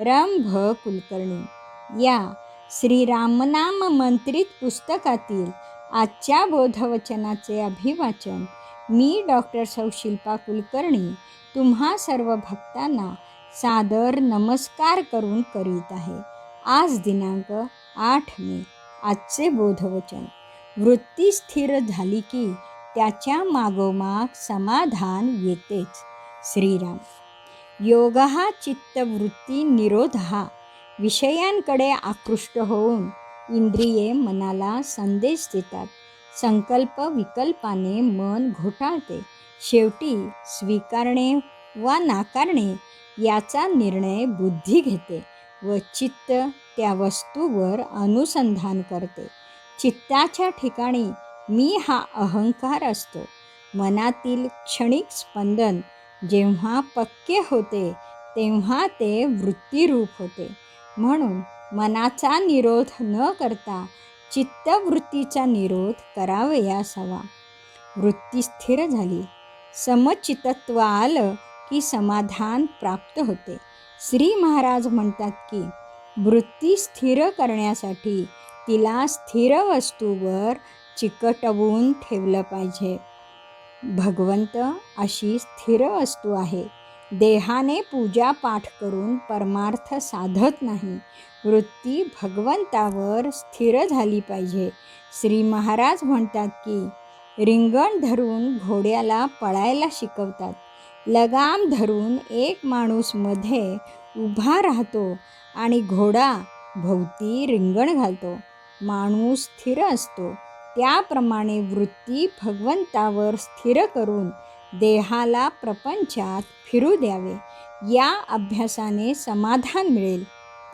रम भ कुलकर्णी. या श्री रामनाम मंत्रित पुस्तकातील आजच्या बोधवचनाचे अभिवाचन मी डॉक्टर सौ शिल्पा कुलकर्णी तुम्हा सर्व भक्तांना सादर नमस्कार करून करीत आहे. आज दिनांक आठ मे आजचे बोधवचन. वृत्ती स्थिर झाली की त्याच्या मागोमाग समाधान येतेच. श्रीराम. योग हा चित्तवृत्ती निरोध हा विषयांकडे आकृष्ट होऊन इंद्रिये मनाला संदेश देतात. संकल्प विकल्पाने मन घोटाळते. शेवटी स्वीकारणे वा नाकारणे याचा निर्णय बुद्धी घेते व चित्त त्या वस्तूवर अनुसंधान करते. चित्ताच्या ठिकाणी मी हा अहंकार असतो. मनातील क्षणिक स्पंदन जेव्हा पक्के होते तेव्हा ते वृत्तीरूप होते. म्हणून मनाचा निरोध न करता चित्तवृत्तीचा निरोध करावयास हवा वृत्ती स्थिर झाली. समचितत्व आलं की समाधान प्राप्त होते. श्री महाराज म्हणतात की वृत्ती स्थिर करण्यासाठी तिला स्थिर वस्तूवर चिकटवून ठेवलं पाहिजे. भगवंत अशी स्थिर वस्तू आहे. देहाने पूजा पाठ करून परमार्थ साधत नाही. वृत्ती भगवंतावर स्थिर झाली पाहिजे. श्री महाराज म्हणतात की रिंगण धरून घोड्याला पळायला शिकवतात. लगाम धरून एक माणूसमध्ये उभा राहतो आणि घोडा भोवती रिंगण घालतो. माणूस स्थिर असतो. त्याप्रमाणे वृत्ती भगवंतावर स्थिर करून देहाला प्रपंचात फिरू द्यावे. या अभ्यासाने समाधान मिळेल.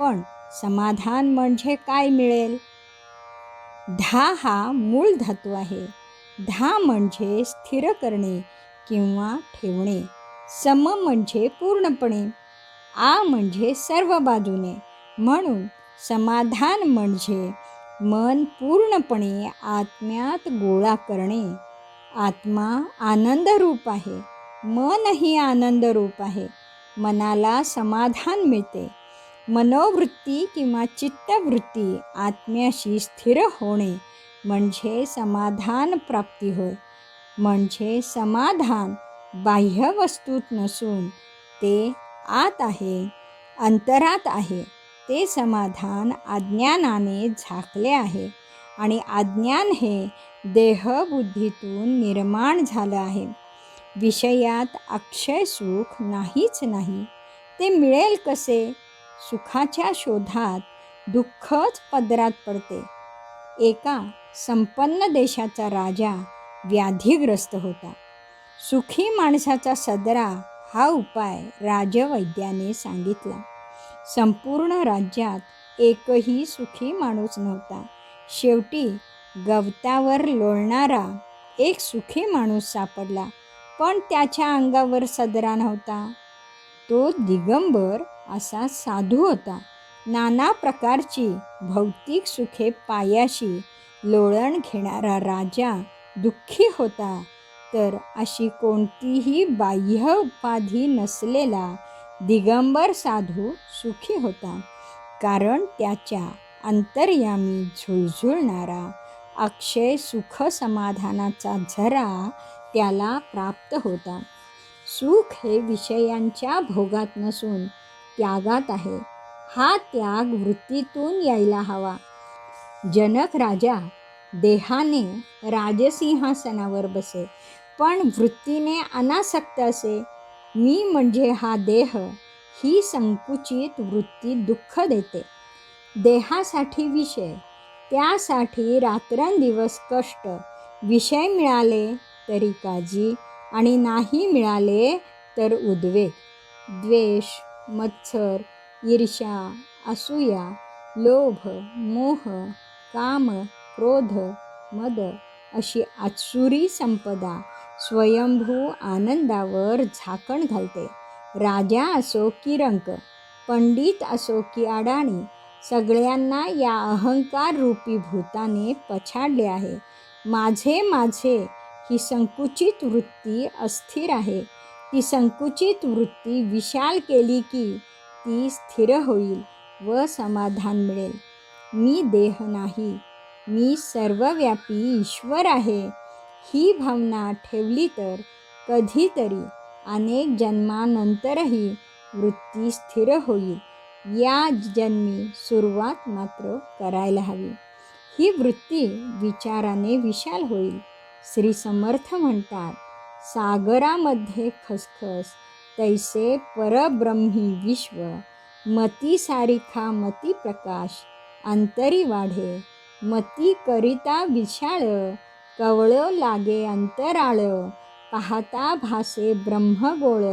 पण समाधान म्हणजे काय मिळेल? धा हा मूळ धातू आहे. धा म्हणजे स्थिर करणे किंवा ठेवणे. सम म्हणजे पूर्णपणे. आ म्हणजे सर्व बाजूने. म्हणून समाधान म्हणजे मन पूर्णपणे आत्म्यात गोळा करणे. आत्मा आनंदरूप आहे. मनही आनंदरूप आहे. मनाला समाधान मिळते. मनोवृत्ती किंवा चित्तवृत्ती आत्म्याशी स्थिर होणे म्हणजे समाधान प्राप्ती होय. म्हणजे समाधान बाह्य वस्तूत नसून ते आत आहे अंतरात आहे. ते समाधान अज्ञानाने झाकले आहे. आणि अज्ञान हे देहबुद्धीतून निर्माण झालं आहे. विषयात अक्षय सुख नाहीच नाही. ते मिळेल कसे? सुखाच्या शोधात दुःखच पदरात पडते. एका संपन्न देशाचा राजा व्याधीग्रस्त होता. सुखी माणसाचा सदरा हा उपाय राजवैद्याने सांगितला. संपूर्ण राज्यात एकही सुखी माणूस नव्हता. शेवटी गवतावर लोळणारा एक सुखी माणूस सापडला पण त्याच्या अंगावर सदरा नव्हता. तो दिगंबर असा साधू होता. नाना प्रकारची भौतिक सुखे पायाशी लोळण घेणारा राजा दुःखी होता. तर अशी कोणतीही बाह्य उपाधी नसलेला दिगंबर साधू सुखी होता. कारण त्याच्या अंतर्यामी झुळझुळणारा अक्षय सुख समाधानाचा झरा त्याला प्राप्त होता. सुख हे विषयांच्या भोगात नसून त्यागात आहे. हा त्याग वृत्तीतून यायला हवा. जनक राजा देहाने राजसिंहासनावर बसे पण वृत्तीने अनासक्त असे. मी म्हणजे हा देह ही संकुचित वृत्ती दुःख देते. देहासाठी विषय त्यासाठी रात्रंदिवस कष्ट. विषय मिळाले तरी काळजी आणि नाही मिळाले तर उद्वेग. द्वेष मत्सर ईर्ष्या असूया लोभ मोह काम क्रोध मद अशी आसुरी संपदा स्वयंभू आनंदावर झाकण घालते. राजा असो की रंक पंडित असो की अडाणी सगळ्यांना या अहंकार रूपी भूताने पछाडले आहे. माझे माझे ही संकुचित वृत्ती अस्थिर आहे. ती संकुचित वृत्ती विशाल केली की ती स्थिर होईल व समाधान मिळेल. मी देह नाही मी सर्वव्यापी ईश्वर आहे. ही भावना ठेवली तर कधीतरी अनेक जन्मानंतरही वृत्ती स्थिर होईल. या जन्मी सुरुवात मात्र करायला हवी. ही वृत्ती विचाराने विशाल होईल. श्री समर्थ म्हणतात सागरामध्ये खसखस तैसे परब्रह्मी विश्व मती सारिखा मती प्रकाश अंतरी वाढे मती करिता विशाळ कवळ लागे अंतराळ पाहता भासे ब्रह्मगोळ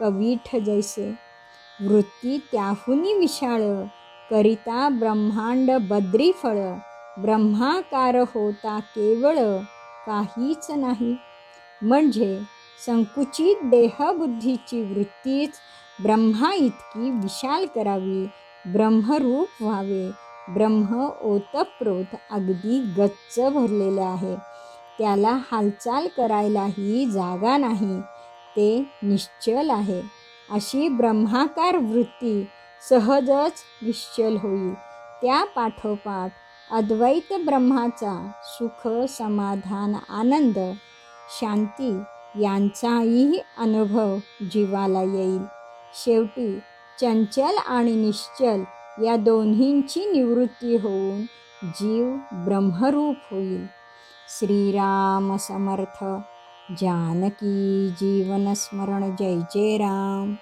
कवीठ जैसे. वृत्ती त्याहुनी विशाळ करिता ब्रह्मांड बद्री फळ ब्रह्माकार होता केवळ काहीच नाही. म्हणजे संकुचित देहबुद्धीची वृत्तीच ब्रह्मा इतकी विशाल करावी ब्रह्मरूप व्हावे. ब्रह्म ओतप्रोत अगदी गच्च भरलेले आहे. त्याला हालचाल करायलाही जागा नाही. ते निश्चल आहे. अशी ब्रह्माकार वृत्ती सहजच निश्चल होईल. त्या पाठोपाठ अद्वैत ब्रह्माचा सुख समाधान आनंद शांती यांचाही अनुभव जीवाला येईल. शेवटी चंचल आणि निश्चल या दोन्हींची निवृत्ती होऊन जीव ब्रह्मरूप होईल. श्रीराम समर्थ जानकी जीवन स्मरण जय जय राम।